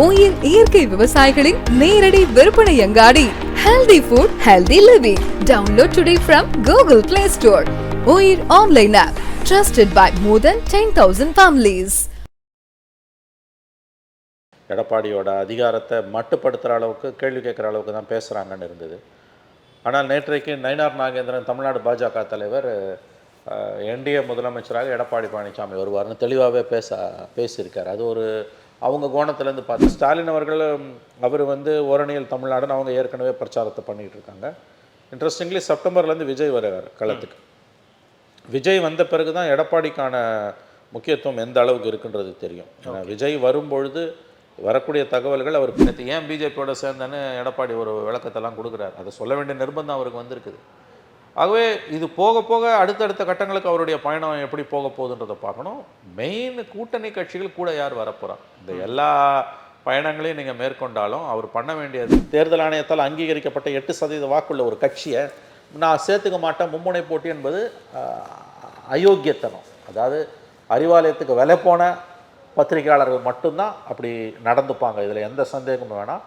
உயிர் இயற்கை விவசாயிகளின் நேரடி விற்பனை அங்காடி. Healthy food healthy living download today from Google Play Store Uyir online app trusted by more than ten thousand families எடப்பாடியோட அதிகாரத்தை மட்டுப்படுத்துகிற அளவுக்கு கேள்வி கேட்குற அளவுக்கு தான் பேசுகிறாங்கன்னு இருந்தது. ஆனால் நேற்றைக்கு நயினார் நாகேந்திரன் தமிழ்நாடு பாஜக தலைவர் என்டிஏ முதலமைச்சராக எடப்பாடி பழனிசாமி வருவார்னு தெளிவாகவே பேச பேசியிருக்கார். அது ஒரு அவங்க கோணத்துலேருந்து பார்த்து. ஸ்டாலின் அவர்கள் அவர் வந்து ஓரணியல் தமிழ்நாடுன்னு அவங்க ஏற்கனவே பிரச்சாரத்தை பண்ணிகிட்டு இருக்காங்க. இன்ட்ரெஸ்டிங்லி செப்டம்பர்லேருந்து விஜய் வருவார் களத்துக்கு. விஜய் வந்த பிறகு தான் எடப்பாடிக்கான முக்கியத்துவம் எந்த அளவுக்கு இருக்குன்றது தெரியும். ஏன்னா விஜய் வரும்பொழுது வரக்கூடிய தகவல்கள் அவர் நேற்று ஏன் பிஜேபியோட சேர்ந்தேன்னு எடப்பாடி ஒரு விளக்கத்தெல்லாம் கொடுக்குறாரு? அதை சொல்ல வேண்டிய நிர்பந்தம் அவருக்கு வந்திருக்குது. ஆகவே இது போக போக அடுத்தடுத்த கட்டங்களுக்கு அவருடைய பயணம் எப்படி போக போகுதுன்றதை பார்க்கணும். மெயின் கூட்டணி கட்சிகள் கூட யார் வரப்போறா? இந்த எல்லா பயணங்களையும் நீங்கள் மேற்கொண்டாலும் அவர் பண்ண வேண்டியது தேர்தல் ஆணையத்தால் அங்கீகரிக்கப்பட்ட எட்டு சதவீத வாக்குள்ள ஒரு கட்சியை நான் சேர்த்துக்க மாட்டேன். மும்முனை போட்டி என்பது அயோக்கியத்தனம். அதாவது அறிவாலயத்துக்கு விலை போன பத்திரிகையாளர்கள் மட்டும்தான் அப்படி நடந்துப்பாங்க. இதில் எந்த சந்தேகமும் வேணாம்.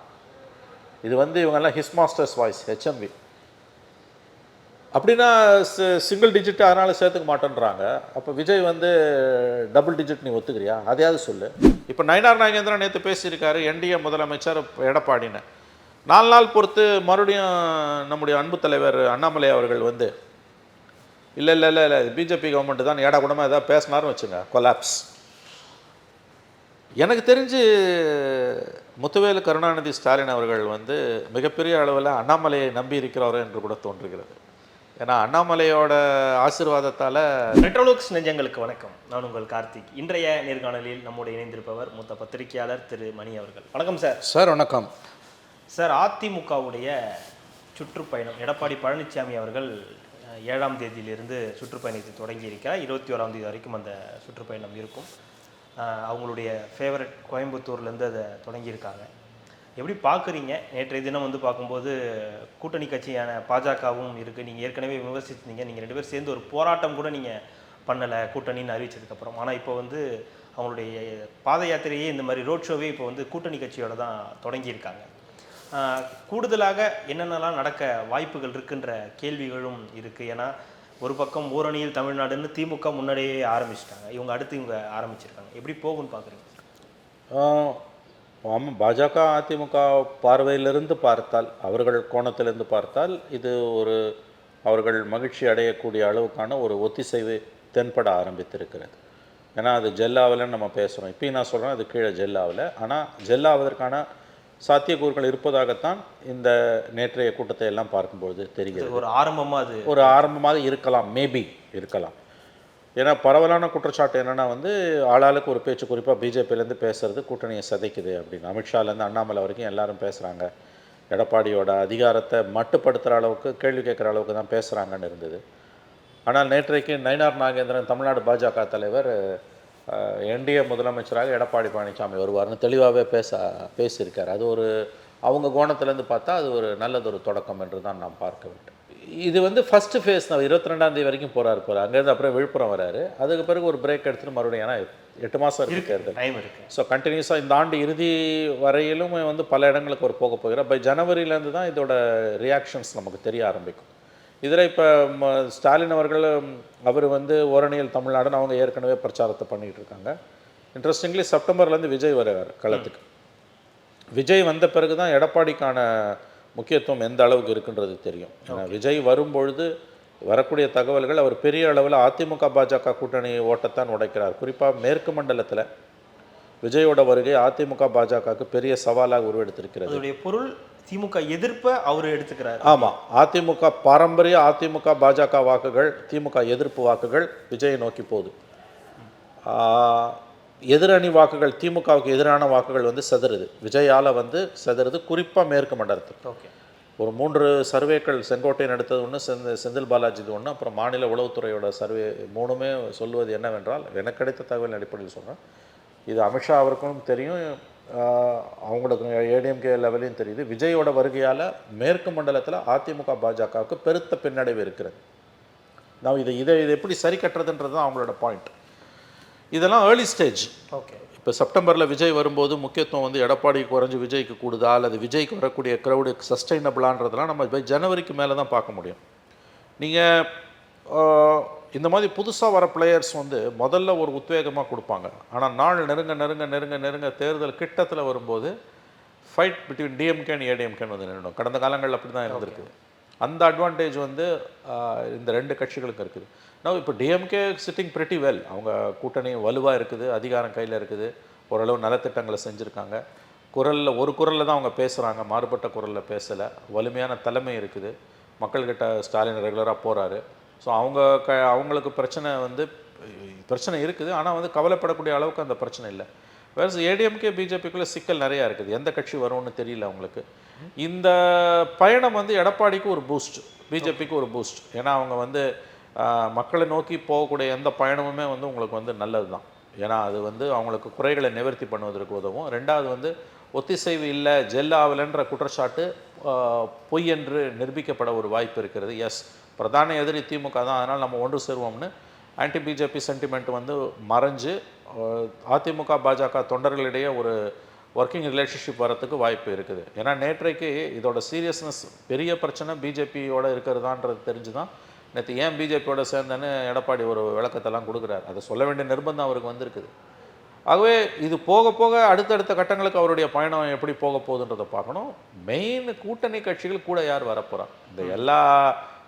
இது வந்து இவங்கெல்லாம் ஹிஸ் மாஸ்டர்ஸ் வாய்ஸ் ஹெச்எம்பி அப்படின்னா சிங்கிள் டிஜிட் அதனால் சேர்த்துக்க மாட்டேன்றாங்க. அப்போ விஜய் வந்து டபுள் டிஜிட் நீ ஒத்துக்கிறியா? அதையாவது சொல்லு. இப்போ நயனார் நாகேந்திரன் நேற்று பேசியிருக்காரு என்டிஏ முதலமைச்சர் எடப்பாடின்னு. நாலு நாள் பொறுத்து மறுபடியும் நம்முடைய அன்பு தலைவர் அண்ணாமலை அவர்கள் வந்து இல்லை இல்லை இல்லை இல்லை பிஜேபி கவர்மெண்ட் தான் ஏடா கூடமாக ஏதாவது பேசினார்னு வச்சுங்க கொலாப்ஸ் எனக்கு தெரிஞ்சு முத்துவேலு கருணாநிதி ஸ்டாலின் அவர்கள் வந்து மிகப்பெரிய அளவில் அண்ணாமலையை நம்பி இருக்கிறாரோ என்று கூட தோன்றுகிறது. ஏன்னா அண்ணாமலையோட ஆசீர்வாதத்தால் மெட்ரோலுக்ஸ் நெஞ்சங்களுக்கு வணக்கம். நான் உங்கள் கார்த்திக். இன்றைய நேர்காணலில் நம்முடைய இணைந்திருப்பவர் மூத்த பத்திரிகையாளர் திரு மணி அவர்கள். வணக்கம் சார். சார் வணக்கம். சார் அதிமுகவுடைய சுற்றுப்பயணம் எடப்பாடி பழனிசாமி அவர்கள் ஏழாம் தேதியிலிருந்து சுற்றுப்பயணத்தை தொடங்கி இருக்கிறார் இருபத்தி ஓராம் தேதி வரைக்கும் அந்த சுற்றுப்பயணம் இருக்கும். அவங்களுடைய ஃபேவரட் கோயம்புத்தூர்லேருந்து அதை தொடங்கியிருக்காங்க. எப்படி பார்க்குறீங்க? நேற்றைய தினம் வந்து பார்க்கும்போது கூட்டணி கட்சியான பாஜகவும் இருக்குது நீங்கள் ஏற்கனவே விமர்சிச்சிருந்தீங்க. நீங்கள் ரெண்டு பேரும் சேர்ந்து ஒரு போராட்டம் கூட நீங்கள் பண்ணலை கூட்டணின்னு அறிவிச்சதுக்கப்புறம். ஆனால் இப்போ வந்து அவங்களுடைய பாத யாத்திரையே இந்த மாதிரி ரோட் ஷோவே இப்போ வந்து கூட்டணி கட்சியோட தான் தொடங்கியிருக்காங்க. கூடுதலாக என்னென்னலாம் நடக்க வாய்ப்புகள் இருக்குன்ற கேள்விகளும் இருக்குது ஏன்னா ஒரு பக்கம் ஓரணியில் தமிழ்நாடுன்னு திமுக முன்னாடியே ஆரம்பிச்சிட்டாங்க. இவங்க அடுத்து இவங்க ஆரம்பிச்சிருக்காங்க. எப்படி போகும்னு பார்க்குறீங்க? பாஜக அதிமுக பார்வையிலிருந்து பார்த்தால் அவர்கள் கோணத்திலிருந்து பார்த்தால் இது ஒரு அவர்கள் மகிழ்ச்சி அடையக்கூடிய அளவுக்கான ஒரு ஒத்திசைவு தென்பட ஆரம்பித்திருக்கிறது. ஏன்னா அது ஜெல்லாவில்னு நம்ம பேசுகிறோம் இப்பயும் நான் சொல்கிறேன் அது கீழே ஜெல்லாவில். ஆனால் ஜெல்லாவதற்கான சாத்தியக்கூறுகள் இருப்பதாகத்தான் இந்த நேற்றைய கூட்டத்தை எல்லாம் பார்க்கும்பொழுது தெரிகிறது. ஒரு ஆரம்பமாக அது? ஒரு ஆரம்பமாக இருக்கலாம் மேபி இருக்கலாம். ஏன்னா பரவலான குற்றச்சாட்டு என்னென்னா வந்து ஆளாளுக்கு ஒரு பேச்சு குறிப்பாக பிஜேபியிலேருந்து பேசுறது கூட்டணியை சதைக்குது அப்படின்னு. அமித்ஷாலேருந்து அண்ணாமலை வரைக்கும் எல்லாரும் பேசுகிறாங்க எடப்பாடியோட அதிகாரத்தை மட்டுப்படுத்துகிற அளவுக்கு கேள்வி கேட்குற அளவுக்கு தான் பேசுகிறாங்கன்னு இருந்தது. ஆனால் நேற்றைக்கு நயினார் நாகேந்திரன் தமிழ்நாடு பாஜக தலைவர் என்டிஏ முதலமைச்சராக எடப்பாடி பழனிசாமி வருவார்னு தெளிவாகவே பேச பேசியிருக்கார். அது ஒரு அவங்க கோணத்துலேருந்து பார்த்தா அது ஒரு நல்லதொரு தொடக்கம் என்று தான் நான் பார்க்க விட்டேன் இது வந்து ஃபஸ்ட்டு ஃபேஸ் தான். இருபத்தி ரெண்டாந்தேதி வரைக்கும் போகிறார் போகிறார் அங்கேருந்து அப்புறம் விழுப்புரம் வராரு. அதுக்கு பிறகு ஒரு பிரேக் எடுத்துட்டு மறுபடியும் ஏன்னா எட்டு மாதம் இருக்கு தேர்தல். டைம் இருக்குது ஸோ கண்டினியூஸாக இந்த ஆண்டு இறுதி வரையிலும் வந்து பல இடங்களுக்கு ஒரு போக போகிறார். பை ஜனவரியிலேருந்து தான் இதோட ரியாக்ஷன்ஸ் நமக்கு தெரிய ஆரம்பிக்கும். இதில் இப்போ ஸ்டாலின் அவர்கள் அவர் வந்து ஓரணியல் தமிழ்நாடுன்னு அவங்க ஏற்கனவே பிரச்சாரத்தை பண்ணிகிட்டு இருக்காங்க. இன்ட்ரெஸ்டிங்லி செப்டம்பர்லேருந்து விஜய் வருவார் களத்துக்கு. விஜய் வந்த பிறகு தான் எடப்பாடிக்கான முக்கியத்துவம் எந்த அளவுக்கு இருக்குன்றது தெரியும். ஏன்னா விஜய் வரும்பொழுது வரக்கூடிய தகவல்கள் அவர் பெரிய அளவில் அதிமுக பாஜக கூட்டணி ஓட்டத்தான் உடைக்கிறார். குறிப்பாக மேற்கு மண்டலத்தில் விஜயோட வருகை அதிமுக பாஜகவுக்கு பெரிய சவாலாக உருவெடுத்திருக்கிறது. அதோடைய பொருள் திமுக எதிர்ப்பை அவர் எடுத்துக்கிறார். ஆமாம் அதிமுக பாரம்பரிய அதிமுக பாஜக வாக்குகள் திமுக எதிர்ப்பு வாக்குகள் விஜயை நோக்கி போகுது. எதிரணி வாக்குகள் திமுகவுக்கு எதிரான வாக்குகள் வந்து செதறுது. விஜயால வந்து செதறுது குறிப்பாக மேற்கு மண்டலத்தில் ஓகே. ஒரு மூன்று சர்வேக்கள் செங்கோட்டையன் எடுத்தது ஒன்று செந்த செந்தில் பாலாஜிது ஒன்று அப்புறம் மாநில உளவுத்துறையோட சர்வே மூணுமே சொல்லுவது என்னவென்றால் எனக்கு கிடைத்த தகவல் அடிப்படையில் சொல்கிறேன் இது அமித்ஷா அவருக்கும் தெரியும் அவங்களுக்கு ஏடிஎம்கே லெவலையும் தெரியுது. விஜயோட வருகையால் மேற்கு மண்டலத்தில் அதிமுக பாஜகவுக்கு பெருத்த பின்னடைவு இருக்கிறது. நான் இதை இதை இதை எப்படி சரி கட்டுறதுன்றது தான் அவங்களோட பாயிண்ட் இதெல்லாம் ஏர்லி ஸ்டேஜ் ஓகே இப்போ செப்டம்பரில் விஜய் வரும்போது முக்கியத்துவம் வந்து எடப்பாடி குறைஞ்சு விஜய்க்கு கூடுதா அல்லது விஜய்க்கு வரக்கூடிய க்ரௌடு சஸ்டைனபிளான்றதெல்லாம் நம்ம இப்போ ஜனவரிக்கு மேலே தான் பார்க்க முடியும். நீங்கள் இந்த மாதிரி புதுசாக வர பிளேயர்ஸ் வந்து முதல்ல ஒரு உத்வேகமாக கொடுப்பாங்க. ஆனால் நாள் நெருங்க நெருங்க நெருங்க நெருங்க தேர்தல் கிட்டத்தில் வரும்போது ஃபைட் பிட்வீன் டிஎம்கே அண்ட் ஏடிஎம்கேன்னு வந்து நின்றுடும் கடந்த காலங்களில் அப்படி தான் இருந்திருக்கு அந்த அட்வான்டேஜ் வந்து இந்த ரெண்டு கட்சிகளுக்கு இருக்குது. நான் இப்போ டிஎம்கே சிட்டிங் ப்ரெட்டி வெல் அவங்க கூட்டணி வலுவாக இருக்குது அதிகாரம் கையில் இருக்குது. ஓரளவு நலத்திட்டங்களை செஞ்சுருக்காங்க. குரலில் ஒரு குரலில் தான் அவங்க பேசுகிறாங்க மாறுபட்ட குரலில் பேசலை. வலிமையான தலைமை இருக்குது. மக்கள்கிட்ட ஸ்டாலின் ரெகுலராக போகிறாரு ஸோ அவங்க க அவங்களுக்கு பிரச்சனை வந்து பிரச்சனை இருக்குது. ஆனால் வந்து கவலைப்படக்கூடிய அளவுக்கு அந்த பிரச்சனை இல்லை. வேறு ஏடிஎம்கே பிஜேபிக்குள்ளே சிக்கல் நிறையா இருக்குது. எந்த கட்சி வரும்னு தெரியல அவங்களுக்கு. இந்த பயணம் வந்து எடப்பாடிக்கு ஒரு பூஸ்ட் பிஜேபிக்கு ஒரு பூஸ்ட் ஏன்னா அவங்க வந்து மக்களை நோக்கி போகக்கூடிய எந்த பயணமுமே வந்து உங்களுக்கு வந்து நல்லது தான் ஏன்னா அது வந்து அவங்களுக்கு குறைகளை நிவர்த்தி பண்ணுவதற்கு உதவும். ரெண்டாவது வந்து ஒத்திசைவு இல்லை ஜெல் ஆகலைன்ற குற்றச்சாட்டு பொய் என்று நிரூபிக்கப்பட ஒரு வாய்ப்பு இருக்கிறது. எஸ் பிரதான எதிரி திமுக தான். அதனால் நம்ம ஒன்று சேருவோம்னு ஆன்டி பிஜேபி சென்டிமெண்ட் வந்து மறைஞ்சு அதிமுக பாஜக தொண்டர்களிடையே ஒரு ஒர்க்கிங் ரிலேஷன்ஷிப் வரத்துக்கு வாய்ப்பு இருக்குது. ஏன்னா நேற்றைக்கு இதோட சீரியஸ்னஸ் பெரிய பிரச்சனை பிஜேபியோட இருக்கிறதான்றது தெரிஞ்சு தான் நேற்று ஏன் பிஜேபியோட சேர்ந்தேன்னு எடப்பாடி ஒரு விளக்கத்தெல்லாம் கொடுக்குறாரு. அதை சொல்ல வேண்டிய நிர்பந்தம் அவருக்கு வந்திருக்குது. ஆகவே இது போக போக அடுத்தடுத்த கட்டங்களுக்கு அவருடைய பயணம் எப்படி போக போகுதுன்றதை பார்க்கணும். மெயின் கூட்டணி கட்சிகள் கூட யார் வரப்போறா? இந்த எல்லா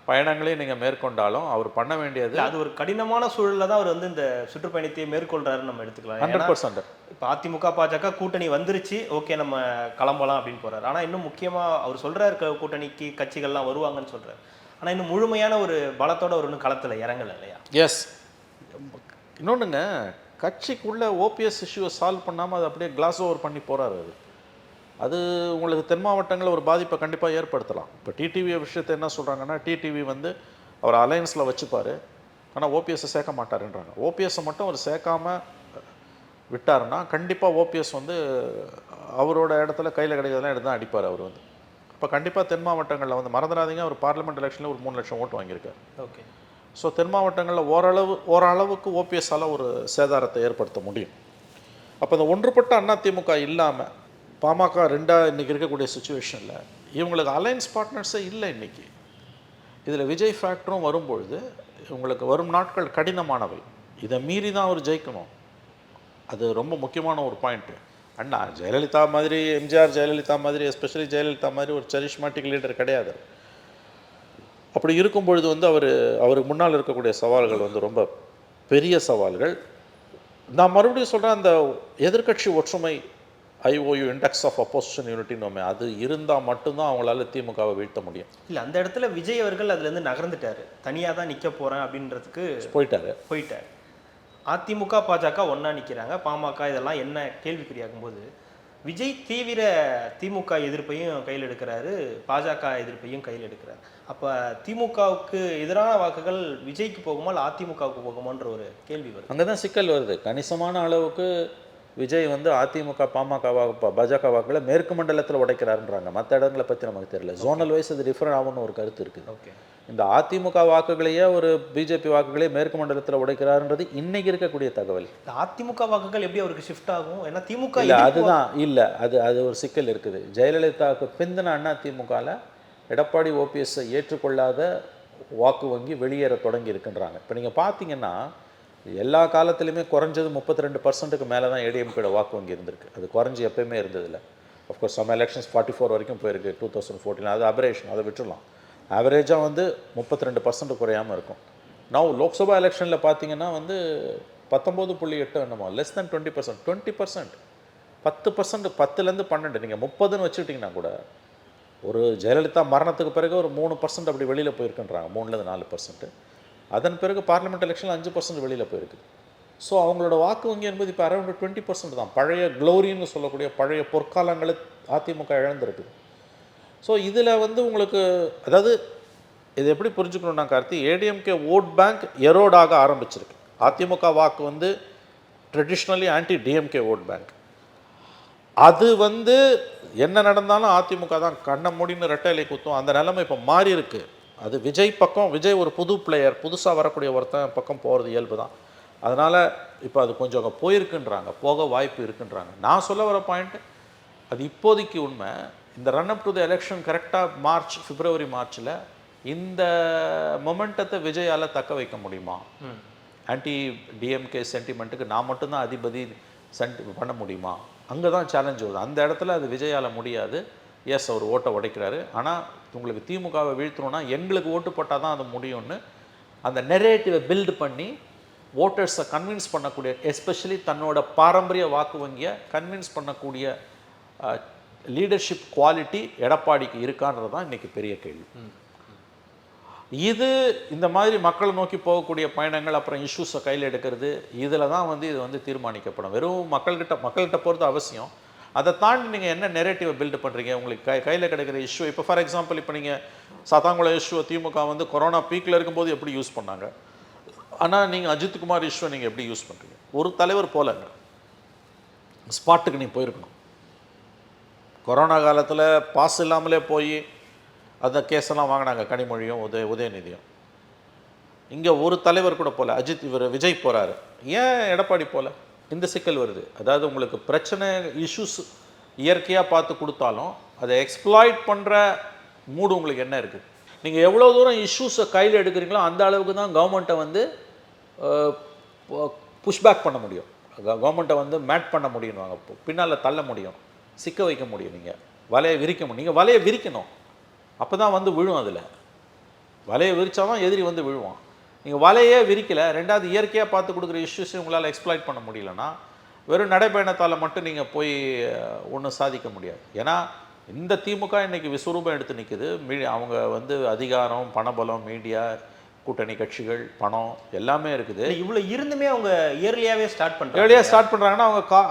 பயணங்களையும் நீங்கள் மேற்கொண்டாலும் அவர் பண்ண வேண்டியது அது ஒரு கடினமான சூழல்ல தான் அவர் வந்து இந்த சுற்றுப்பயணத்தை மேற்கொள்றாருன்னு நம்ம எடுத்துக்கலாம். ஹண்ட்ரட் பர்சன்ட் இப்போ அதிமுக பாஜக கூட்டணி வந்துருச்சு ஓகே நம்ம கிளம்பலாம் அப்படின்னு போறாரு. ஆனா இன்னும் முக்கியமா அவர் சொல்றாரு க- கூட்டணிக்கு கட்சிகள்லாம் வருவாங்கன்னு சொல்றாரு. ஆனா இன்னும் முழுமையான ஒரு பலத்தோட ஒரு இன்னும் களத்துல இறங்கல இல்லையா? எஸ் இன்னொன்றுங்க கட்சிக்குள்ள ஓபிஎஸ் இஷ்யூவை சால்வ் பண்ணாமல் அதை அப்படியே கிளாஸ் ஓவர் பண்ணி போறாரு அது அது உங்களுக்கு தென் மாவட்டங்களில் ஒரு பாதிப்பை கண்டிப்பாக ஏற்படுத்தலாம். இப்போ டிடிவி விஷயத்தை என்ன சொல்கிறாங்கன்னா டிடிவி வந்து அவர் அலையன்ஸில் வச்சுப்பார். ஆனால் ஓபிஎஸ்ஸை சேர்க்க மாட்டாருன்றாங்க. ஓபிஎஸ்ஸை மட்டும் அவர் சேர்க்காம விட்டாருன்னா கண்டிப்பாக ஓபிஎஸ் வந்து அவரோட இடத்துல கையில் கிடைக்கிறதெல்லாம் எடுத்து தான் அடிப்பார் அவர் வந்து. இப்போ கண்டிப்பாக தென் மாவட்டங்களில் வந்து மறந்துடாதீங்க அவர் பார்லிமெண்ட் எலெக்ஷனில் ஒரு மூணு லட்சம் ஓட்டு வாங்கியிருக்காரு. ஓகே. ஸோ தென் மாவட்டங்களில் ஓரளவு ஓரளவுக்கு ஓபிஎஸ்ஸால் ஒரு சேதாரத்தை ஏற்படுத்த முடியும். அப்போ இந்த ஒன்றுபட்ட அதிமுக இல்லாமல் பாமக ரெண்டாக இன்றைக்கி இருக்கக்கூடிய சுச்சுவேஷனில் இவங்களுக்கு அலைன்ஸ் பார்ட்னர்ஸே இல்லை இன்றைக்கி இதில் விஜய் ஃபேக்டரும் வரும்பொழுது உங்களுக்கு வரும் நாட்கள் கடினமானவை. இதை மீறி தான் அவர் ஜெயிக்கணும். அது ரொம்ப முக்கியமான ஒரு பாயிண்ட்டு அண்ணா ஜெயலலிதா மாதிரி எம்ஜிஆர் ஜெயலலிதா மாதிரி எஸ்பெஷலி ஜெயலலிதா மாதிரி ஒரு சரிஷ்மாட்டிக் லீடர் கிடையாது. அப்படி இருக்கும் பொழுது வந்து அவர் அவருக்கு முன்னால் இருக்கக்கூடிய சவால்கள் வந்து ரொம்ப பெரிய சவால்கள். நான் மறுபடியும் சொல்கிறேன் அந்த எதிர்க்கட்சி ஒற்றுமை ஐஓயு இண்டெக்ஸ் ஆஃப் அப்போசிஷன் யூனிட்டின்னு அது இருந்தால் மட்டும்தான் அவங்களால திமுகவை வீழ்த்த முடியும். இல்ல அந்த இடத்துல விஜய் அவர்கள் அதுல இருந்து நகர்ந்துட்டாரு. தனியா தான் நிக்க போறேன் அப்படின்றதுக்கு போயிட்டாரு. போயிட்டார். அதிமுக பாஜக ஒன்றா நிற்கிறாங்க பாமக இதெல்லாம் என்ன கேள்விக்குறியாகும் போது விஜய் தீவிர திமுக எதிர்ப்பையும் கையில் எடுக்கிறாரு பாஜக எதிர்ப்பையும் கையில் எடுக்கிறார். அப்போ திமுகவுக்கு எதிரான வாக்குகள் விஜய்க்கு போகுமா இல்லை அதிமுகவுக்கு போகுமான்ற ஒரு கேள்வி வருது. அங்கே தான் சிக்கல் வருது. கணிசமான அளவுக்கு விஜய் வந்து அதிமுக பாமக பாஜக வாக்குகளை மேற்கு மண்டலத்தில் உடைக்கிறாருன்றாங்க. மற்ற இடங்களை பற்றி நமக்கு தெரியல. ஜோனல் வைஸ் அது டிஃபரெண்ட் ஆகும்னு ஒரு கருத்து இருக்குது ஓகே இந்த அதிமுக வாக்குகளையே ஒரு பிஜேபி வாக்குகளே மேற்கு மண்டலத்தில் உடைக்கிறாருன்றது இன்னைக்கு இருக்கக்கூடிய தகவல். அதிமுக வாக்குகள் எப்படி அவருக்கு ஷிஃப்ட் ஆகும்? ஏன்னா திமுக இல்லை அதுதான். இல்லை அது அது ஒரு சிக்கல் இருக்குது. ஜெயலலிதாவுக்கு பிந்தின அண்ணா திமுகவில் எடப்பாடி ஓபிஎஸ்ஸை ஏற்றுக்கொள்ளாத வாக்கு வங்கி வெளியேற தொடங்கி இருக்குன்றாங்க. இப்போ நீங்கள் பார்த்தீங்கன்னா எல்லா காலத்துலையுமே குறைஞ்சது முப்பத்தி ரெண்டு பர்சன்ட்டுக்கு மேலே தான் ஏடிஎம்கேட வாக்கு வங்கி இருந்திருக்கு. அது குறைஞ்சி எப்பயுமே இருந்ததில்லை. Of course some elections forty four வரைக்கும் போயிருக்கு. டூ தௌசண்ட் ஃபோர்டீன் அது அபரேஷன் அதை விட்டுடலாம் ஆவரேஜாக வந்து முப்பத்தி ரெண்டு பர்சன்ட் குறையாமல் இருக்கும். நான் லோக்சபா எலெக்ஷனில் பார்த்தீங்கன்னா வந்து பத்தொம்போது புள்ளி எட்டு என்னமோ less than twenty percent twenty percent பத்து பர்சன்ட் பத்துலேருந்து பன்னெண்டு. நீங்கள் முப்பதுன்னு வச்சுக்கிட்டிங்கன்னா கூட ஒரு ஜெயலலிதா மரணத்துக்கு பிறகு ஒரு மூணு பர்சன்ட் அப்படி வெளியில் போயிருக்குன்றாங்க. மூணுலேருந்து நாலு பர்சன்ட்டு அதன் பிறகு பார்லிமெண்ட் எலெக்ஷனில் அஞ்சு பர்சன்ட் வெளியில் போயிருக்கு. ஸோ அவங்களோட வாக்கு வங்கி என்பது இப்போ அரௌண்ட் டுவெண்ட்டி பர்சன்ட் தான். பழைய க்ளோரின்னு சொல்லக்கூடிய பழைய பொற்காலங்களை அதிமுக இழந்திருக்குது ஸோ இதில் வந்து உங்களுக்கு அதாவது இது எப்படி புரிஞ்சுக்கணும்னா கார்த்தி ஏடிஎம்கே ஓட் பேங்க் எரோடாக ஆரம்பிச்சிருக்கு. அதிமுக வாக்கு வந்து traditionally anti DMK vote bank அது வந்து என்ன நடந்தாலும் அதிமுக தான் கண்ணை மூடின்னு இலை குத்தும். அந்த நிலைமை இப்போ மாறி இருக்குது அது விஜய் பக்கம் விஜய் ஒரு புது பிளேயர் புதுசாக வரக்கூடிய ஒருத்தன் பக்கம் போகிறது இயல்பு தான். அதனால் இப்போ அது கொஞ்சம் அங்கே போயிருக்குன்றாங்க போக வாய்ப்பு இருக்குன்றாங்க. நான் சொல்ல வர பாயிண்ட் அது இப்போதைக்கு உண்மை. இந்த run up to the election கரெக்டாக மார்ச் பிப்ரவரி மார்ச்சில் இந்த மொமெண்டத்தை விஜயால் தக்க வைக்க முடியுமா? ஆன்டி டிஎம்கே சென்டிமெண்ட்டுக்கு நான் மட்டும்தான் அதிபதி சென்ட் பண்ண முடியுமா? அங்கே தான் சேலஞ்ச் வருது. அந்த இடத்துல அது விஜயால் முடியாது. எஸ் அவர் ஓட்டை உடைக்கிறாரு. ஆனால் உங்களுக்கு திமுகவை வீழ்த்தணும்னா எங்களுக்கு ஓட்டு போட்டால் தான் அது முடியும்னு அந்த நெரேட்டிவை பில்டு பண்ணி ஓட்டர்ஸை கன்வின்ஸ் பண்ணக்கூடிய எஸ்பெஷலி தன்னோட பாரம்பரிய வாக்கு வங்கியை கன்வின்ஸ் பண்ணக்கூடிய லீடர்ஷிப் குவாலிட்டி எடப்பாடிக்கு இருக்கான்றது தான் இன்றைக்கி பெரிய கேள்வி. இது இந்த மாதிரி மக்களை நோக்கி போகக்கூடிய பயணங்கள் அப்புறம் இஷ்யூஸை கையில் எடுக்கிறது இதில் தான் வந்து இது வந்து தீர்மானிக்கப்படும். வெறும் மக்கள்கிட்ட மக்கள்கிட்ட போகிறது அவசியம். அதை தாண்டி நீங்கள் என்ன நெரேட்டிவை பில்டு பண்ணுறீங்க உங்களுக்கு கை கையில் கிடைக்கிற இஷ்யூ இப்போ ஃபார் எக்ஸாம்பிள் இப்போ நீங்கள் சாத்தாங்குளம் இஷ்யூ திமுக வந்து கொரோனா பீக்கில் இருக்கும்போது எப்படி யூஸ் பண்ணாங்க? ஆனால் நீங்கள் அஜித்குமார் இஷ்யூ நீங்கள் எப்படி யூஸ் பண்ணுறீங்க ஒரு தலைவர் போலங்க ஸ்பாட்டுக்கு நீ போயிருக்கணும். கொரோனா காலத்தில் பாஸ் இல்லாமலே போய் அந்த கேஸெல்லாம் வாங்கினாங்க. கனிமொழியும் உதய உதயநிதியும். இங்கே ஒரு தலைவர் கூட போகல அஜித் இவர் விஜய் போகிறாரு ஏன் எடப்பாடி போகல இந்த சிக்கல் வருது. அதாவது உங்களுக்கு பிரச்சனை இஷ்யூஸ் இயற்கையாக பார்த்து கொடுத்தாலும் அதை எக்ஸ்ப்ளாய்ட் பண்ணுற மூடு உங்களுக்கு என்ன இருக்குது நீங்கள் எவ்வளோ தூரம் இஷ்யூஸை கையில் எடுக்கிறீங்களோ அந்த அளவுக்கு தான் கவர்மெண்ட்டை வந்து புஷ்பேக் பண்ண முடியும். கவர்மெண்ட்டை வந்து மேட் பண்ண முடியும் பின்னால் தள்ள முடியும். சிக்க வைக்க முடியும் நீங்கள் வலையை விரிக்க முடியும். நீங்கள் வலையை விரிக்கணும். அப்போ தான் வந்து விழும் அதில். வலையை விரிச்சா தான் எதிரி வந்து விழுவான். நீங்கள் வலையே விரிக்கலை ரெண்டாவது இயற்கையாக பார்த்து கொடுக்குற இஷ்யூஸையும் உங்களால் எக்ஸ்ப்ளாய்ட் பண்ண முடியலன்னா வெறும் நடைப்பயணத்தால் மட்டும் நீங்கள் போய் ஒன்றும் சாதிக்க முடியாது. ஏன்னா இந்த திமுக இன்றைக்கி விஸ்வரூபம் எடுத்து நிற்குது மீ அவங்க வந்து அதிகாரம் பணபலம் மீடியா கூட்டணி கட்சிகள் பணம் எல்லாமே இருக்குது. இவ்வளோ இருந்துமே அவங்க இயர்லியாகவே ஸ்டார்ட் பண்ணுறாங்க ஏர்லியாக ஸ்டார்ட் பண்ணுறாங்கன்னா அவங்க கா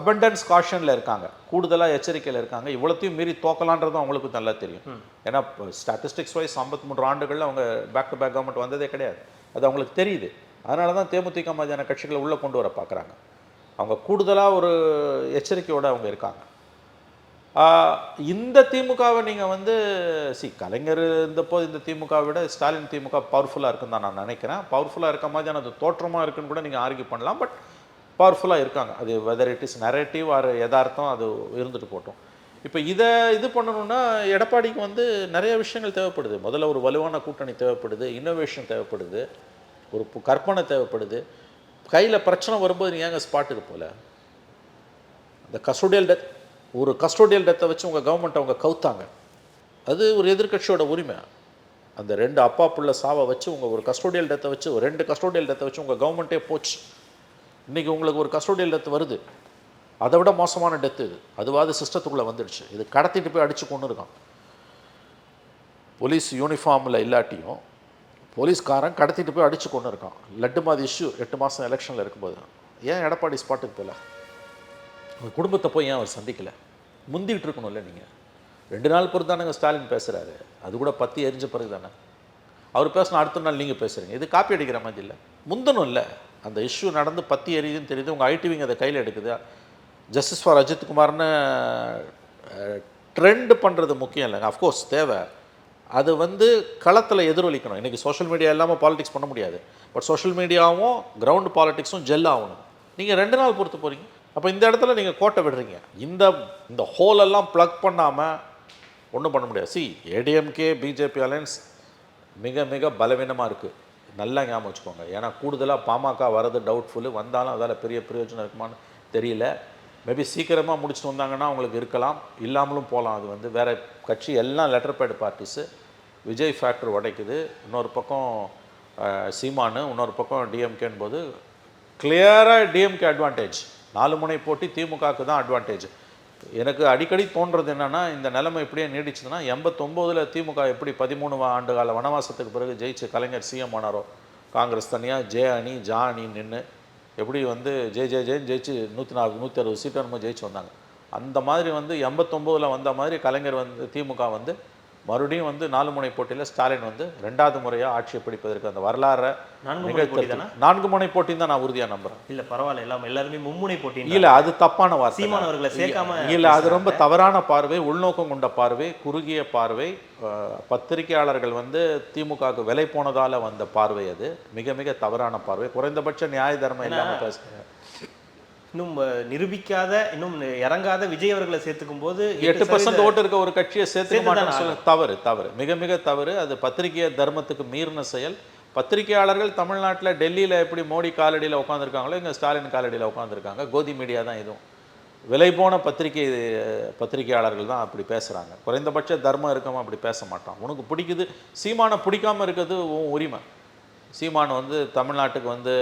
அபண்டன்ஸ் காஷனில் இருக்காங்க. கூடுதலாக எச்சரிக்கையில் இருக்காங்க. இவ்வளோத்தையும் மீறி தோக்கலான்றது அவங்களுக்கு நல்லா தெரியும். ஏன்னா ஸ்டாட்டிஸ்டிக்ஸ் வைஸ் ஐம்பத்தி மூன்று ஆண்டுகளில் அவங்க பேக் டு பேக் கவர்மெண்ட் வந்ததே கிடையாது. அது அவங்களுக்கு தெரியுது. அதனால தான் தேமுதிக மாதிரியான கட்சிகளை உள்ளே கொண்டு வர பார்க்குறாங்க அவங்க கூடுதலாக ஒரு எச்சரிக்கையோடு அவங்க இருக்காங்க. இந்த திமுகவை நீங்கள் வந்து சி கலைஞர் இருந்தப்போ இந்த திமுகவை விட ஸ்டாலின் திமுக பவர்ஃபுல்லாக இருக்குன்னு தான் நான் நினைக்கிறேன். பவர்ஃபுல்லாக இருக்க மாதிரியான அது தோற்றமாக இருக்குன்னு கூட நீங்கள் ஆர்கியூ பண்ணலாம். பட் பவர்ஃபுல்லாக இருக்காங்க. அது whether it is narrative or யதார்த்தம் அது இருந்துட்டு போட்டோம். இப்போ இதை இது பண்ணணும்னா எடப்பாடிக்கு வந்து நிறைய விஷயங்கள் தேவைப்படுது. முதல்ல ஒரு வலுவான கூட்டணி தேவைப்படுது. இன்னோவேஷன் தேவைப்படுது. ஒரு கற்பனை தேவைப்படுது. கையில் பிரச்சனை வரும்போது நீங்கள் ஏங்க ஸ்பாட்டுக்கு போகல அந்த கசுடியல் டெத் ஒரு கஸ்டோடியல் டெத்தை வச்சு உங்கள் கவர்மெண்ட் அவங்க கவுத்தாங்க. அது ஒரு எதிர்க்கட்சியோட உரிமை. அந்த ரெண்டு அப்பா பிள்ள சாவை வச்சு உங்கள் ஒரு கஸ்டோடியல் டெத்தை வச்சு ஒரு ரெண்டு கஸ்டோடியல் டெத்தை வச்சு உங்கள் கவர்மெண்ட்டே போச்சு. இன்றைக்கி உங்களுக்கு ஒரு கஸ்டோடியல் டெத் வருது. அதை விட மோசமான டெத்து இது. அதுவாது சிஸ்டத்துக்குள்ளே வந்துடுச்சு. இது கடத்திட்டு போய் அடித்து கொண்டு இருக்கான். போலீஸ் யூனிஃபார்மில் இல்லாட்டியும் போலீஸ்காரன் கடத்திட்டு போய் அடித்து கொண்டு இருக்கான். லட்டு மாதிரி இஷ்யூ எட்டு மாதம் எலெக்ஷனில் இருக்கும்போது. ஏன் எடப்பாடி ஸ்பாட்டுக்கு போகல உங்கள் குடும்பத்தை போய் ஏன் அவர் சந்திக்கல? முந்திக்கிட்டு இருக்கணும்ல நீங்கள் ரெண்டு நாள் பொறுத்து தானே ஸ்டாலின் பேசுகிறாரு அது கூட பற்றி எரிஞ்ச பிறகு தானே அவர் பேசின அடுத்த நாள் நீங்கள் பேசுகிறீங்க இது காப்பி அடிக்கிற மாதிரி இல்லை. முந்தணும் இல்லை. அந்த இஷ்யூ நடந்து பற்றி எரியுதுன்னு தெரியுது. உங்கள் ஐடிவிங்க அதை கையில் எடுக்குது? ஜஸ்டிஸ் ஃபார் அஜித் குமார்னு ட்ரெண்ட் பண்ணுறது முக்கியம் இல்லைங்க. அஃப்கோர்ஸ் தேவை. அது வந்து களத்தில் எதிரொலிக்கணும். இன்றைக்கி சோஷியல் மீடியா இல்லாமல் பாலிடிக்ஸ் பண்ண முடியாது. பட் சோஷியல் மீடியாவும் கிரவுண்ட் பாலிடிக்ஸும் ஜெல் ஆகணும். நீங்கள் ரெண்டு நாள் பொறுத்து போகிறீங்க அப்போ இந்த இடத்துல நீங்கள் கோட்டை விடுறீங்க. இந்த இந்த ஹோலெல்லாம் ப்ளக் பண்ணாமல் ஒன்றும் பண்ண முடியாது. சி ஏடிஎம்கே பிஜேபி அலையன்ஸ் மிக மிக பலவீனமாக இருக்குது நல்லா ஞாபகம் வச்சுக்கோங்க. ஏன்னா கூடுதலாக பாமக வரது டவுட்ஃபுல்லு வந்தாலும் அதால் பெரிய பிரயோஜனம் இருக்குமான்னு தெரியல. மேபி சீக்கிரமாக முடிச்சுட்டு வந்தாங்கன்னா அவங்களுக்கு இருக்கலாம். இல்லாமலும் போகலாம் அது வந்து வேறு கட்சி எல்லாம் letter pad parties Vijay factor உடைக்குது. இன்னொரு பக்கம் சீமானு இன்னொரு பக்கம் டிஎம்கேன்னு போது கிளியராக டிஎம்கே அட்வான்டேஜ் நாலு முனை போட்டி திமுகவுக்கு தான் அட்வான்டேஜ் எனக்கு அடிக்கடி தோன்றது என்னென்னா இந்த நிலைமை இப்படியே நீடிச்சதுன்னா எண்பத்தொம்போதில் திமுக எப்படி பதிமூணு ஆண்டு கால வனவாசத்துக்கு பிறகு ஜெயிச்சு கலைஞர் சிஎம் ஆனாரோ காங்கிரஸ் தனியாக ஜே அணி ஜா அணி நின்று எப்படி வந்து ஜே ஜே ஜேன்னு ஜெயிச்சு நூற்றி நாலு நூற்றி அறுபது சீட்டு என்னமோ ஜெயிச்சு வந்தாங்க. அந்த மாதிரி வந்து எண்பத்தொம்போதில் வந்த மாதிரி கலைஞர் வந்து திமுக வந்து மறுபடியும் வந்து நாலு முனை போட்டியில் ஸ்டாலின் வந்து ரெண்டாவது முறையாக ஆட்சியை பிடிப்பதற்கு அந்த வரலாறை நான்கு முனை போட்டி தானே நான்கு முனை போட்டின்னு தான் நான் உறுதியாக நம்புறேன். இல்ல பரவாயில்ல. எல்லாம் எல்லாருமே மும்முனை போட்டி இல்ல அது தப்பான வார்த்தை சீமான் அவர்களை சேர்க்காம இல்ல அது ரொம்ப தவறான பார்வை உள்நோக்கம் கொண்ட பார்வை குறுகிய பார்வை பத்திரிகையாளர்கள் வந்து திமுகவுக்கு விலை போனதால வந்த பார்வை அது. மிக மிக தவறான பார்வை. குறைந்தபட்ச நியாய தர்மம் இல்லாம பேசுறேன் இன்னும் நிரூபிக்காத இன்னும் இறங்காத விஜய் அவர்களை சேர்த்துக்கும் போது எட்டு பர்சன்ட் ஓட்டு இருக்க ஒரு கட்சியை சேர்த்துக்க தவறு தவறு. மிக மிக தவறு. அது பத்திரிகை தர்மத்துக்கு மீறின செயல். பத்திரிகையாளர்கள் தமிழ்நாட்டுல டெல்லியில எப்படி மோடி காலடியில உட்காந்துருக்காங்களோ இங்க ஸ்டாலின் காலடியில உட்காந்துருக்காங்க கோதி மீடியா தான் இதுவும். விலை போன பத்திரிகை பத்திரிகையாளர்கள் தான் அப்படி பேசுறாங்க. குறைந்தபட்ச தர்மம் இருக்கவன் அப்படி பேச மாட்டான். உனக்கு பிடிக்குது சீமானை பிடிக்காம இருக்கிறது உன் உரிமை. சீமான் வந்து தமிழ்நாட்டுக்கு வந்து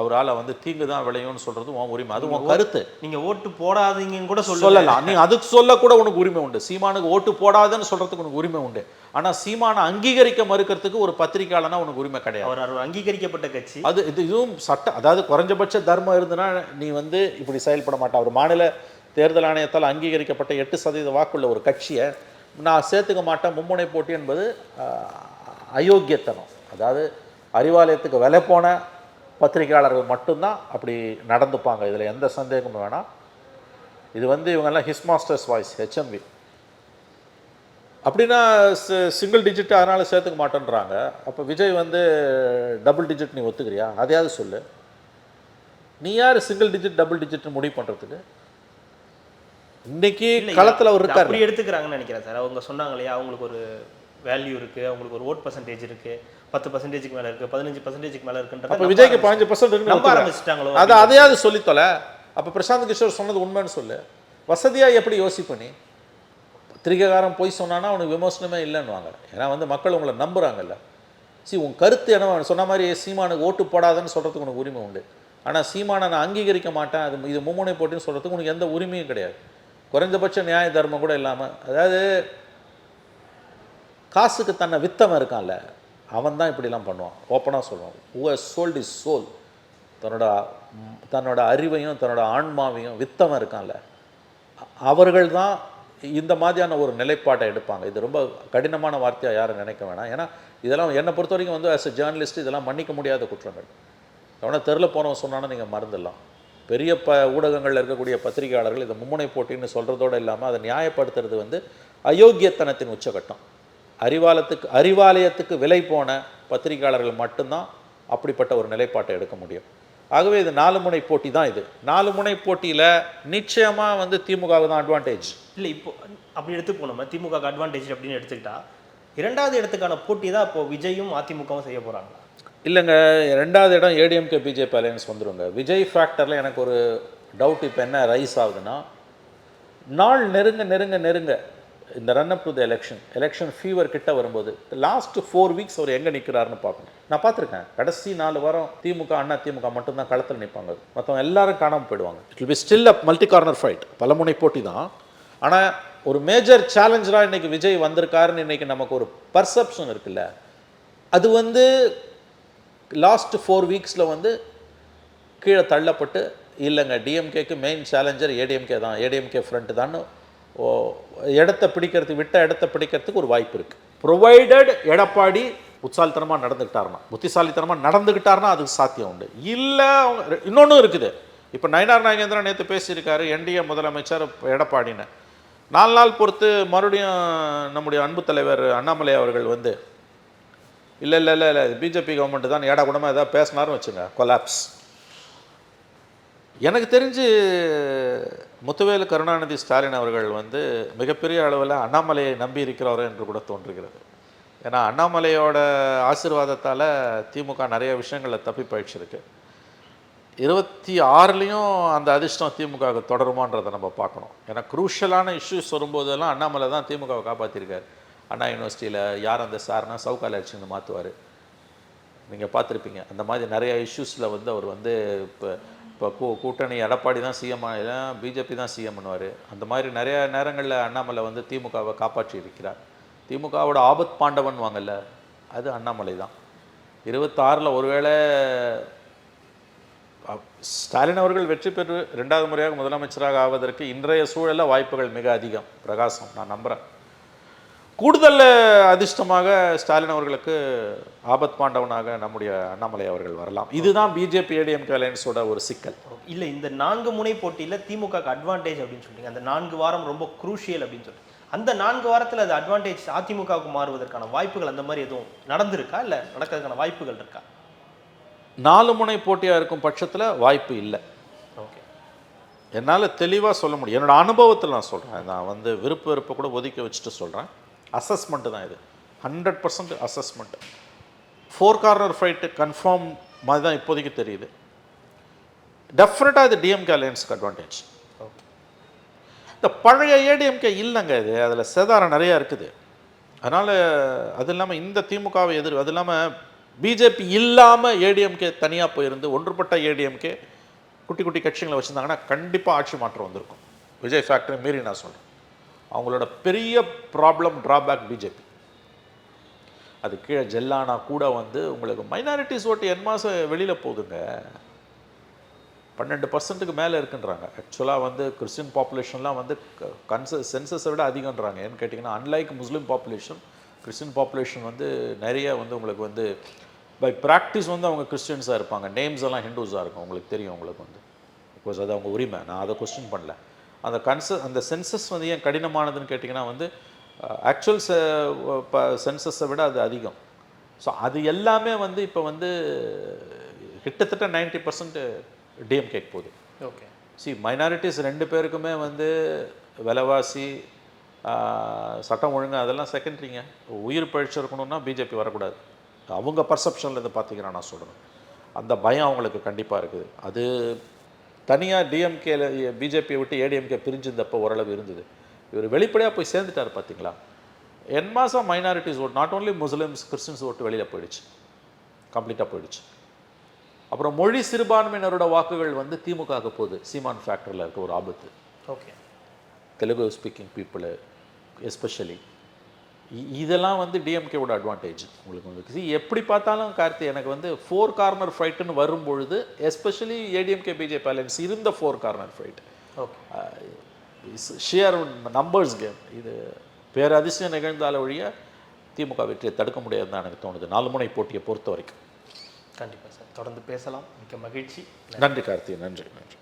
அவரால வந்து தீங்கு தான் விளையும்னு சொல்றது உன் உரிமை. அது உன் கருத்து. நீங்க ஓட்டு போடாதீங்கன்னு கூட சொல்லலாம். நீ அதுக்கு சொல்ல கூட உனக்கு உரிமை உண்டு. சீமானுக்கு ஓட்டு போடாதன்னு சொல்றதுக்கு உனக்கு உரிமை உண்டு. ஆனா சீமானை அங்கீகரிக்க மறுக்கிறதுக்கு ஒரு பத்திரிக்கையாளனா உனக்கு உரிமை கிடையாது. அவர் அங்கீகரிக்கப்பட்ட கட்சி. அது இது இதுவும் சட்ட அதாவது குறைஞ்சபட்ச தர்மம் இருந்துன்னா நீ வந்து இப்படி செயல்பட மாட்டா. ஒரு மாநில தேர்தல் ஆணையத்தால் அங்கீகரிக்கப்பட்ட எட்டு சதவீத வாக்குள்ள ஒரு கட்சியை நான் சேர்த்துக்க மாட்டேன். மும்முனை போட்டி என்பது அயோக்கியத்தனம். அதாவது அறிவாலயத்துக்கு விலை போன பத்திரிகையாளர்கள் மட்டும்தான் அப்படி நடந்துப்பாங்க. இதில் எந்த சந்தேகமும் வேணாம். இது வந்து இவங்கெல்லாம் ஹிஸ் மாஸ்டர்ஸ் வாய்ஸ் ஹெச்எம்வி அப்படின்னா சிங்கிள் டிஜிட் அதனால சேர்த்துக்க மாட்டேன்றாங்க. அப்போ விஜய் வந்து டபுள் டிஜிட் நீ ஒத்துக்கிறியா? அதையாவது சொல்லு. நீ யார் சிங்கிள் டிஜிட் டபுள் டிஜிட் முடிவு பண்ணுறதுக்கு இன்னைக்கு களத்தில் அவர் இருக்காரு அப்படி எடுத்துக்கிறாங்கன்னு நினைக்கிறேன் சார். அவங்க சொன்னாங்க இல்லையா? அவங்களுக்கு ஒரு வேல்யூ இருக்கு. அவங்களுக்கு ஒரு ஓட் பர்சன்டேஜ் இருக்கு. பத்து பர்சன்டேஜ்க்கு மேல இருக்கு பதினஞ்சு பர்சன்டேஜ்க்கு மேல இருக்குன்றத அப்போ விஜய்க்கு பதினஞ்சு பர்சன்ட் நம்ப ஆரம்பிச்சிட்டாங்களோ அதை அதையாவது சொல்லி தொலை. அப்போ பிரசாந்த் கிஷோர் சொன்னது உண்மைன்னு சொல்லு. வசதியாக எப்படி யோசிப்ப நீ? பத்திரிகைக்காரன் போய் சொன்னான்னா அவனுக்கு விமர்சனமே இல்லைன்னுவாங்க. ஏன்னா வந்து மக்கள் உங்களை நம்புறாங்கல்ல. சி உன் கருத்து என்ன சொன்ன மாதிரி சீமானுக்கு ஓட்டு போடாதன்னு சொல்கிறதுக்கு உனக்கு உரிமை உண்டு. ஆனால் சீமானை நான் அங்கீகரிக்க மாட்டேன். அது இது மும்முனை போட்டின்னு சொல்கிறதுக்கு உனக்கு எந்த உரிமையும் கிடையாது. குறைந்தபட்ச நியாய தர்மம் கூட இல்லாமல் அதாவது காசுக்கு தன்னை வித்தவன் இருக்கான்ல. அவன் தான் இப்படிலாம் பண்ணுவான். ஓப்பனாக சொல்லுவான். ஹூ சோல்ட் இஸ் சோல் தன்னோட தன்னோட அறிவையும் தன்னோட ஆன்மாவையும் வித்தவன் இருக்கான்ல. அவர்கள் தான் இந்த மாதிரியான ஒரு நிலைப்பாட்டை எடுப்பாங்க. இது ரொம்ப கடினமான வார்த்தையாக யாரும் நினைக்க வேணாம். ஏன்னா இதெல்லாம் என்னை பொறுத்த வரைக்கும் வந்து ஆஸ் எ ஜேர்னலிஸ்ட் இதெல்லாம் மன்னிக்க முடியாத குற்றங்கள். எவனா தெருல போனவன் சொன்னாலும் நீங்கள் மறந்துடலாம். பெரிய ப ஊடகங்களில் இருக்கக்கூடிய பத்திரிகையாளர்கள் இதை மும்முனை போட்டின்னு சொல்கிறதோடு இல்லாமல் அதை நியாயப்படுத்துறது வந்து அயோக்கியத்தனத்தின் உச்சகட்டம். அறிவாலயத்துக்கு அறிவாலயத்துக்கு விலை போன பத்திரிகையாளர்கள் மட்டும்தான் அப்படிப்பட்ட ஒரு நிலைப்பாட்டை எடுக்க முடியும். ஆகவே இது நாலு முனை போட்டி தான் இது. நாலு முனை போட்டியில் நிச்சயமாக வந்து திமுகவுக்கு தான் அட்வான்டேஜ் இல்ல இப்போ அப்படி எடுத்துப்போம் நம்ம திமுக அட்வான்டேஜ் அப்படின்னு எடுத்துக்கிட்டா இரண்டாவது இடத்துக்கான போட்டி தான் இப்போ விஜயும் அதிமுகவும் செய்ய போறாங்க. இல்லைங்க ரெண்டாவது இடம் ஏடிஎம்கே பிஜேபி அலையன்ஸ் வந்துருங்க. விஜய் ஃபேக்டரில் எனக்கு ஒரு டவுட் இப்போ என்ன ரைஸ் ஆகுதுன்னா நாள் நெருங்க நெருங்க நெருங்க இந்த run up to the election election fever கிட்ட வரும்போது லாஸ்ட் ஃபோர் வீக்ஸ் அவர் எங்கே நிற்கிறாருன்னு பார்க்கணும். நான் பார்த்துருக்கேன். கடைசி நாலு வாரம் திமுக அண்ணா திமுக மட்டும்தான் களத்தில் நிற்பாங்க மற்றவங்க எல்லாரும் காணாமல் போயிடுவாங்க. It will be still a multi corner fight பலமுனை போட்டி தான். ஆனால் ஒரு மேஜர் சேலஞ்சராக இன்றைக்கி விஜய் வந்திருக்காருன்னு இன்றைக்கி நமக்கு ஒரு பர்செப்ஷன் இருக்குல்ல. அது வந்து லாஸ்ட் ஃபோர் வீக்ஸில் வந்து கீழே தள்ளப்பட்டு இல்லைங்க டிஎம்கேக்கு மெயின் சேலஞ்சர் ஏடிஎம்கே தான். ஏடிஎம்கே ஃப்ரண்ட் தான் இடத்த பிடிக்கிறது விட்ட இடத்த பிடிக்கிறதுக்கு ஒரு வாய்ப்பு இருக்குது ப்ரொவைடட் எடப்பாடி புத்தாலித்தனமாக நடந்துக்கிட்டாருன்னா புத்திசாலித்தனமாக நடந்துக்கிட்டாருன்னா அதுக்கு சாத்தியம் உண்டு. இல்லை அவங்க இன்னொன்றும் இருக்குது. இப்போ நயனார் நாகேந்திரன் நேற்று பேசியிருக்காரு என்டிஏ முதலமைச்சர் எடப்பாடின்னு. நாலு நாள் பொறுத்து மறுபடியும் நம்முடைய அன்பு தலைவர் அண்ணாமலை அவர்கள் வந்து இல்லை இல்லை இல்லை இல்லை பிஜேபி கவர்மெண்ட் தான் ஏடா கூடமாக ஏதாவது பேசினாருன்னு வச்சுங்க கொலாப்ஸ் எனக்கு தெரிஞ்சு முத்துவேலு கருணாநிதி ஸ்டாலின் அவர்கள் வந்து மிகப்பெரிய அளவில் அண்ணாமலையை நம்பி இருக்கிறவர் என்று கூட தோன்றுகிறது. ஏன்னா அண்ணாமலையோட ஆசீர்வாதத்தால் திமுக நிறைய விஷயங்களில் தப்பி பயிற்சிருக்கு இருபத்தி ஆறுலேயும் அந்த அதிர்ஷ்டம் திமுகவுக்கு தொடருமான்றதை நம்ம பார்க்கணும். ஏன்னா குரூஷியலான இஷ்யூஸ் வரும்போதெல்லாம் அண்ணாமலை தான் திமுகவை காப்பாற்றிருக்கார் அண்ணா யூனிவர்சிட்டியில் யார் அந்த சார்னா சவுக்கால அடிச்சுன்னு மாற்றுவார் நீங்கள் பார்த்துருப்பீங்க. அந்த மாதிரி நிறைய இஷ்யூஸில் வந்து அவர் வந்து இப்போ இப்போ கூ கூட்டணி எடப்பாடி தான் சிஎம் பிஜேபி தான் சிஎம் பண்ணுவார். அந்த மாதிரி நிறைய நேரங்களில் அண்ணாமலை வந்து திமுகவை காப்பாற்றி இருக்கிறார். திமுகவோட ஆபத் பாண்டவன் வாங்கல்ல அது அண்ணாமலை தான். இருபத்தாறில் ஒருவேளை ஸ்டாலின் அவர்கள் வெற்றி பெற்று ரெண்டாவது முறையாக முதலமைச்சராக ஆவதற்கு இன்றைய சூழலில் வாய்ப்புகள் மிக அதிகம். பிரகாசம் நான் நம்புகிறேன் கூடுதல் அதிர்ஷ்டமாக ஸ்டாலின் அவர்களுக்கு ஆபத் பாண்டவனாக நம்முடைய அண்ணாமலை அவர்கள் வரலாம். இதுதான் பிஜேபி ஏடிஎம்கே அலையன்ஸோட ஒரு சிக்கல். இல்ல இந்த நான்கு முனை போட்டியில திமுக அட்வான்டேஜ் அப்படின்னு சொல்றீங்க. அந்த நான்கு வாரம் ரொம்ப குரூஷியல் அப்படின்னு சொல்றீங்க. அந்த நான்கு வாரத்துல அது அட்வான்டேஜ் அதிமுகவுக்கு மாறுவதற்கான வாய்ப்புகள் அந்த மாதிரி எதுவும் நடந்திருக்கா? இல்ல நடக்கிறதுக்கான வாய்ப்புகள் இருக்கா? நாலு முனை போட்டியாக இருக்கும் பட்சத்தில் வாய்ப்பு இல்லை. ஓகே. என்னால் தெளிவாக சொல்ல முடியும். என்னோட அனுபவத்தில் நான் சொல்கிறேன் நான் வந்து விருப்ப வெறுப்பை கூட ஒதுக்கி வச்சுட்டு சொல்கிறேன் அசஸ்மெண்ட்டு தான் இது. Hundred percent assessment four corner fight confirm மாதிரி தான் இப்போதைக்கு தெரியுது. டெஃபினட்டாக இது டிஎம்கே அலையன்ஸுக்கு அட்வான்டேஜ் ஓகே இந்த பழைய ஏடிஎம்கே இல்லைங்க இது. அதில் சேதாரம் நிறையா இருக்குது. அதனால் அது இல்லாமல் இந்த திமுகவை எதிர் அது இல்லாமல் பிஜேபி இல்லாமல் ஏடிஎம்கே தனியாக போயிருந்து ஒன்றுபட்ட ஏடிஎம்கே குட்டி குட்டி கட்சிகளை வச்சுருந்தாங்கன்னா கண்டிப்பாக ஆட்சி மாற்றம் வந்திருக்கும். விஜய் ஃபேக்டரி மீறி நான் சொல்கிறேன் அவங்களோட பெரிய ப்ராப்ளம் ட்ராபேக் பிஜேபி அது கீழே ஜெல்லானா கூட வந்து உங்களுக்கு மைனாரிட்டிஸ் ஓட்டு என் மாதம் வெளியில் போகுதுங்க. பன்னெண்டு பர்சன்ட்டுக்கு மேலே இருக்குன்றாங்க. ஆக்சுவலாக வந்து கிறிஸ்டின் பாப்புலேஷன்லாம் வந்து கன்ச சென்சஸை விட அதிகன்றாங்க ஏன்னு கேட்டிங்கன்னா unlike Muslim population Christian population வந்து நிறைய வந்து உங்களுக்கு வந்து பை ப்ராக்டிஸ் வந்து அவங்க கிறிஸ்டின்ஸாக இருப்பாங்க. நேம்ஸ் எல்லாம் ஹிந்துஸாக இருக்கும். உங்களுக்கு தெரியும் உங்களுக்கு வந்து. பிகாஸ் அது அவங்க உரிமை. நான் அதை கொஸ்டின் பண்ணல. அந்த கன்ச அந்த சென்சஸ் வந்து ஏன் கடினமானதுன்னு கேட்டிங்கன்னா வந்து ஆக்சுவல் சென்சஸை விட அது அதிகம். ஸோ அது எல்லாமே வந்து இப்போ வந்து கிட்டத்தட்ட 90% பர்சன்ட் டிஎம்கேக்கு போகுது. ஓகே சி மைனாரிட்டிஸ் ரெண்டு பேருக்குமே வந்து விலைவாசி சட்டம் ஒழுங்கு அதெல்லாம் செகண்டரிங்க உயிர் பழிச்சு இருக்கணும்னா பிஜேபி வரக்கூடாது. அவங்க பர்செப்ஷனில் இருந்து பார்த்தீங்கன்னா நான் சொல்கிறேன் அந்த பயம் அவங்களுக்கு கண்டிப்பாக இருக்குது. அது தனியாக டிஎம்கேல பிஜேபியை விட்டு ஏடிஎம்கே பிரிஞ்சிருந்தப்போ ஓரளவு இருந்தது. இவர் வெளிப்படையாக போய் சேர்ந்துட்டார் பார்த்தீங்களா என் மாதம் minorities vote not only Muslims Christians ஓட்டு வெளியில் போயிடுச்சு. கம்ப்ளீட்டாக போயிடுச்சு. அப்புறம் மொழி சிறுபான்மையினரோட வாக்குகள் வந்து திமுகவுக்கு போகுது. சீமான் ஃபேக்டரியில் இருக்க ஒரு ஆபத்து. Okay Telugu speaking people especially இதெல்லாம் வந்து டிஎம்கேவோட அட்வான்டேஜ் உங்களுக்கு வந்து see, எப்படி பார்த்தாலும் கார்த்தி எனக்கு வந்து ஃபோர் கார்னர் ஃபைட்டுன்னு வரும்பொழுது எஸ்பெஷலி ஏடிஎம்கே பிஜேபி அலையன்ஸ் இருந்த four corner fight okay sheer numbers game இது பேரதிசயம் நிகழ்ந்தால ஒழிய திமுக வெற்றியை தடுக்க முடியாதுன்னு தான் எனக்கு தோணுது. நாலு முனை போட்டியை பொறுத்த வரைக்கும். கண்டிப்பா சார். தொடர்ந்து பேசலாம். மிக்க மகிழ்ச்சி. நன்றி கார்த்தி நன்றி நன்றி.